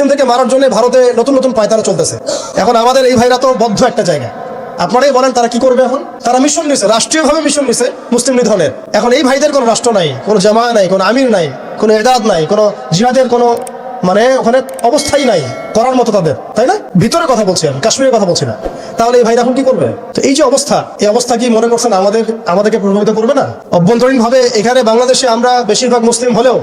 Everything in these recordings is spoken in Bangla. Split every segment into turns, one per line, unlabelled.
মুসলিমদেরকে মারার জন্য ভারতে নতুন নতুন পায়তারা চলতেছে। এখন আমাদের এই ভাইরা তো বদ্ধ একটা জায়গা। আপনারাই বলেন তারা কি করবে এখন? তারা মিশন নিছে, রাষ্ট্রীয়ভাবে মিশন নিছে মুসলিম নিধনের। এখন এই ভাইদের কোনো রাষ্ট্র নাই, কোনো জামা নাই, কোনো আমির নাই, কোনো এদাদ নাই, কোনো জিহাদের কোনো মানে ওখানে অবস্থাই নাই করার মতো তাদের, তাই না? ভিতরে কথা বলছি আমি, কাশ্মীরের কথা বলছি না। তাহলে এই ভাইরা এখন কি করবে? তো এই যে অবস্থা, এই অবস্থা কি মনে করছেন আমাদের, আমাদেরকে প্রভাবিত করবে না? অভ্যন্তরীণ ভাবে এখানে বাংলাদেশে আমরা বেশিরভাগ মুসলিম হলেও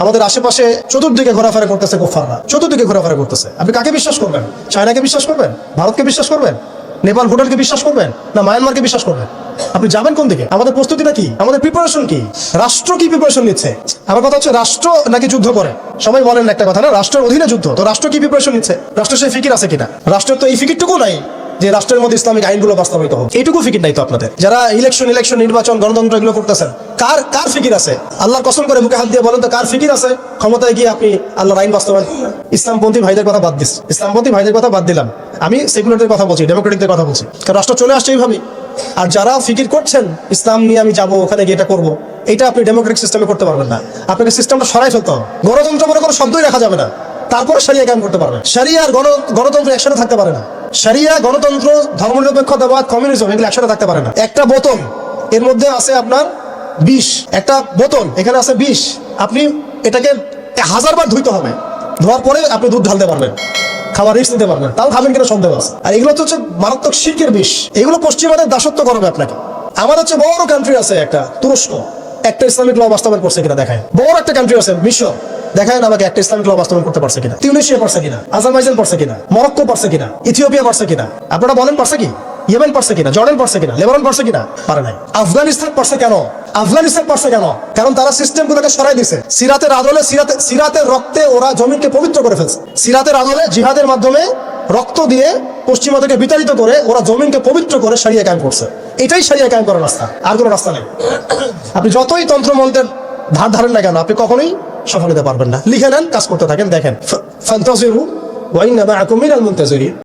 আমাদের আশেপাশে চতুর্দিকে ঘোরাফেরা করতেছে গোফাররা চতুর্দিকে ঘোরাফেরা করতেছে। আপনি কাকে বিশ্বাস করবেন? চায়নাকে বিশ্বাস করবেন? ভারতকে বিশ্বাস করবেন? নেপাল ভুটানকে বিশ্বাস করবেন? না, মায়ানমারকে বিশ্বাস করবেন? আপনি যাবেন কোন দিকে? আমাদের প্রস্তুতিটা কি? আমাদের প্রিপারেশন কি? রাষ্ট্র কি প্রিপারেশন নিচ্ছে? আমার কথা হচ্ছে, রাষ্ট্র নাকি যুদ্ধ করে? সবাই বলেন একটা কথা, না? রাষ্ট্রের অধীনে যুদ্ধ। তো রাষ্ট্র কি প্রিপারেশন নিচ্ছে? রাষ্ট্র সেই ফিকির আছে কিনা? রাষ্ট্রের তো এই ফিকিরটুকু নাই। যে রাষ্ট্রের মধ্যে ইসলামিক আইনগুলো বাস্তবায়িত হোক। এইটুকু ফিকির নাই তো আপনাদের? যারা ইলেকশন ইলেকশন নির্বাচন, গণতন্ত্র এগুলো করতেছেন, কার কার ফিকির আছে? আল্লাহর কসম করে মুখে হাত দিয়ে বলেন তো, কার ফিকির আছে? ক্ষমতায় গিয়ে আপনি আল্লাহর আইন বাস্তবায়ন ইসলামপন্থী ভাইদের কথা বাদ দিস। ইসলামপন্থী ভাইদের কথা বাদ দিলাম। আমি সেকুলারদের কথা বলছি, ডেমোক্রেটিকদের কথা বলছি। কারণ রাষ্ট্র চলে আসছে এইভাবেই। আর যারা ফিকির করছেন, ইসলাম নিয়ে আমি যাব, ওখানে গিয়ে এটা করব এটা আপনি ডেমোক্রেটিক সিস্টেমে করতে পারবেন না। আপনাকে সিস্টেমটা সরাই ফেলতে হবে। গণতন্ত্র মনে কোনো শব্দই রাখা যাবে না। তারপরে সারিয়া কায়েম করতে পারবে সারিয়া আর গণ গণতন্ত্র একসাথে থাকতে পারে না। সারিয়া গণতন্ত্র ধর্মনিরপেক্ষতাবাদ কমিউনিজম, এগুলো একসাথে থাকতে পারে না। একটা বোতল, এর মধ্যে আছে আপনার বিষ। একটা বোতল, এখানে আছে বিষ। আপনি এটাকে হাজার বার ধুইতে হবে। ধোয়ার পরে আপনি দুধ ঢালতে পারবেন। খাবার রিস্ক নিতে পারবেন তাও খাবেন কিনা সন্দেহ আছে। আর এগুলো হচ্ছে মারাত্মক শিল্পের বিষ। এগুলো পশ্চিমাদের দাসত্ব করবে আপনাকে। আমাদের হচ্ছে বড় কান্ট্রি আছে একটা, তুরস্ক। একটা ইসলামিক ল বাস্তবায়ন করছে কিনা দেখায়। বড় একটা কান্ট্রি আছে, মিশর। দেখায় আমাকে একটা ইসলামিক ল বাস্তবায়ন করতে পারছে কিনা, তিউনিশিয়া পারছে কিনা, আজারবাইজান পারছে কিনা, মরক্কো পারছে কিনা, ইথিওপিয়া পারছে কিনা, আপনারা বলেন পারছে কি? ইয়েমেন পারছে কিনা, জর্ডান পারছে কিনা, লেবানন পারছে কিনা? পারে নাই। আফগানিস্তান পারছে কেন? আফগানিস্তান পারছে কেন? কারণ তারা সিস্টেম গুলোকে সরাই দিছে সিরাতের আদলে সিরাতে সিরাতের রক্তে ওরা জমিনকে পবিত্র করে ফেলছে। সিরাতের আদলে জিহাদের মাধ্যমে রক্ত দিয়ে পশ্চিমা থেকে বিতাড়িত করে ওরা জমিনকে পবিত্র করে সারিয়ে কায়েম করছে। এটাই সারিয়ে কায়েম করার রাস্তা। আর কোনো রাস্তা নেই। আপনি যতই তন্ত্রমন্ত্রের ধার ধারেন না কেন, আপনি কখনোই সফল হতে পারবেন না। লিখে নেন কাজ করতে থাকেন দেখেন। ফান্তাজিরু মাআকুম মিনাল মুনতাজিরিন।